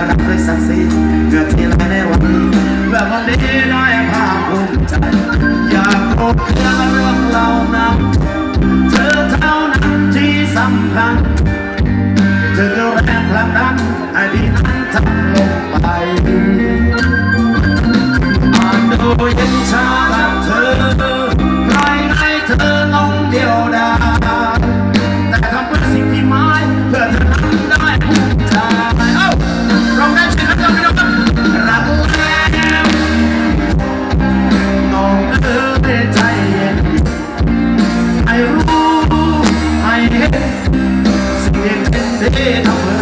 อรักด้วยศักดิ์ศรีเกิดที่ไรในวันนี้เพื่อวันนี้น้อยภาคภูมิใจ อยากโกเคืองเรื่องเรานั้นเธอเท่านั้นที่สำคัญเธอแรงผลักดันให้พี่นั้นทำลงไปอาจดูเย็นชา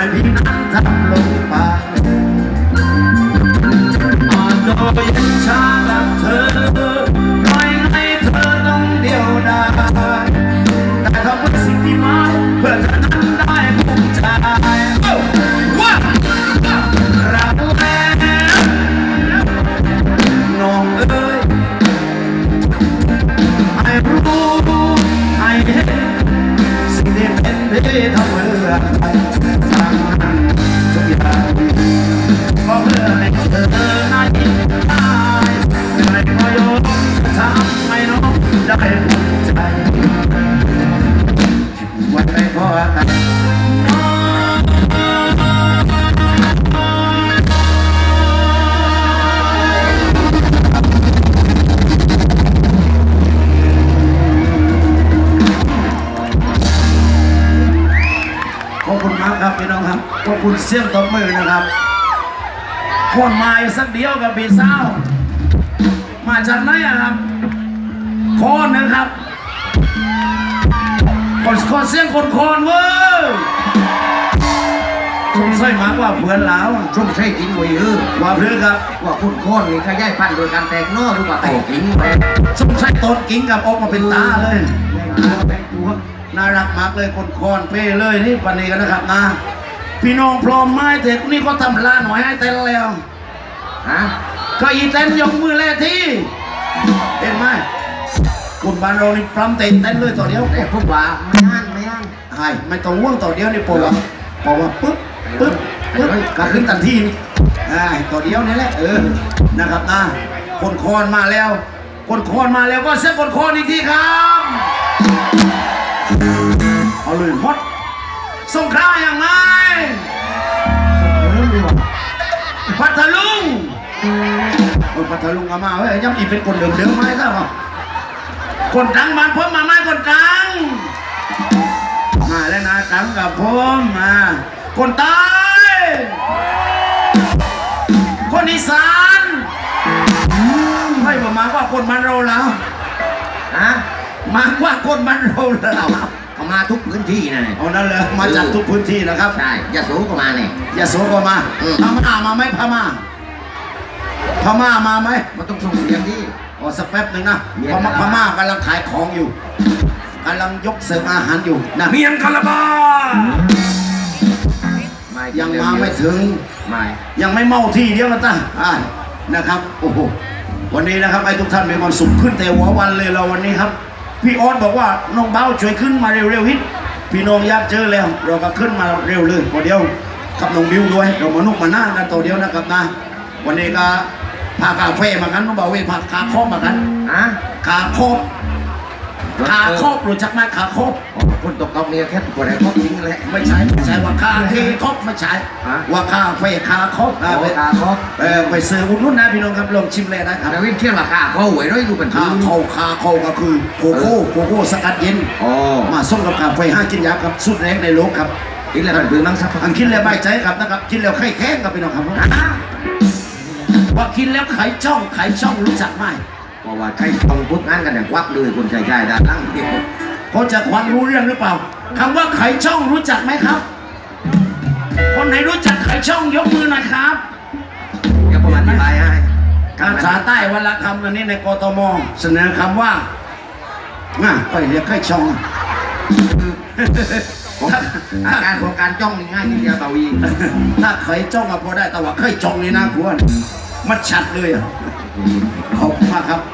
ให้พี่นั้นทำลงไปอ่อนโยน อบขอบคุณเสียงตบมือนะครับคนมาอีกสักเดียวกับพี่สาวมาจากไหนอะครับโคนนะครับคนคนเสียงคนโคนเว้ยสงสัยมากว่าเพื่อนแล้วช่วงใช้กินไว้เออว่าเพื่อครับว่าคุณโคนนี่ขยายพันธุ์โดยการแตกนอหรือว่าแตกกิ่งไปสงสัยต้นกิ้งกับออกมาเป็นตาเลยแตกตัวน่ารักมากเลยคนคอนเป้เลยนี่วันนี้กันนะครับนะ พี่น้องพร้อมไหม้เด็กนี่ก็ทำลาหน่อยให้เต้นแล้วฮะก็อีเต้นยกมือแรกที่เห็นไหมคุณบานเรานี่พร้อมเต้นเต้นเลยต่อเดียวแต่ผมว่าไม่อ่านไม่อ่านใช่ไม่ต้องว่างต่อเดียวนี่ปว่าปว่าปึ๊บปึ๊บปึ๊บก็ขึ้นทันทีนี่ใช่ต่อเดียวนี่แหละเออนะครับนะคนคอนมาแล้ว คนคอนมาแล้วก็เส้นคนคอนอีกทีครับเอาเลยฮอตสงขลาอย่างไร พัทลุงคนพัทลุงเอามาเฮ้ยยังอีเป็นคนเดิมๆไหมครับคนกลางบ้านผมมาไหมคนกลางมาแล้วนะกลางกับผมมาคนใต้คนอีสานอืมให้ผมมาว่าคนบ้านเราแล้วฮะมากว่าคนบ้านเราแล้ว มาทุกพื้นที่นะเนี่ยเอานั่นเลยมาจากทุกพื้นที่นะครับใช่ยาสูก็มาเนี่ยอย่าโสก็มาอืมพม่ามาไหมพม่าพม่ามาไหมมันต้องส่งเสียงที่อ๋อสักแป๊บหนึ่งนะเมียพม่าคาราบาพม่ากำลังขายของอยู่กำลังยกเสิร์ฟอาหารอยู่นะเมียงคาราบาไม่ยังมาไม่ถึงไม่ยังไม่เมาที่เดียวนะตาอ่านะครับโอ้โหวันนี้นะครับไอ้ทุกท่านมีความสุขขึ้นแต่หัววันเลยเราวันนี้ครับ พี่ออสบอกว่าน้องเบ้าช่วยขึ้นมาเร็วๆฮิตพี่น้องอยากเจอแล้ว เราก็ขึ้นมาเร็วเลยพอเดียวกับน้องบิวด้วย เรามานุกมาหน้ากันตัวเดียวนะครับนะวันนี้ก็พากาแฟมากันน้องเบาเว้ยพาคาครอบมากันฮะขาครอบ ขาครอบรู้จักไหมขาครอบคนตกตอกเนี่ยแค่ตัวไหนก็ทิ้งแหละไม่ใช่ไม่ใช่ว่าคาเทครอบไม่ใช่ฮะว่าคาเฟ่คาครอบโอ้ไปขาเขาเออไปซื้ออุดหนุ่นนะพี่น้องครับลองชิมเลยนะครับแล้ววินเทียนว่าขาเขาหวยด้วยดูเป็นคาเข้าคาเข้าก็คือโกโก้โกโก้สกัดเย็นโอ้มาส่งกับกาแฟห้ากินยาครับสุดแรงในโลกครับกินแล้วเป็นปืนมั้งสักพักอันกินแล้วใบใจครับนะครับกินแล้วไข่แข้งครับพี่น้องครับว่ากินแล้วไข่จ้องไข่ช่องรู้จักไหม เพราะว่าใครต้องพุทธงานกันอย่างควักเลยคนชายชายด้านล่างเดียวคนจะควันรู้เรื่องหรือเปล่าคำว่าไขช่องรู้จักไหมครับ คนไหนรู้จักไขช่องยกมือหน่อยครับก็ประมาณอธิบายให้ภาษาใต้วันละคำอันนี้ในกทมเสนอคำว่าง่ะก็เรียกไขช่องของอาการของการจ้องนี่ง่ายทีเดียวเบาอีถ้าไขจ้องก็พอได้แต่ว่าไขช่องนี่นะคุณมันชัดเลยอะขอบ ค่ะครับ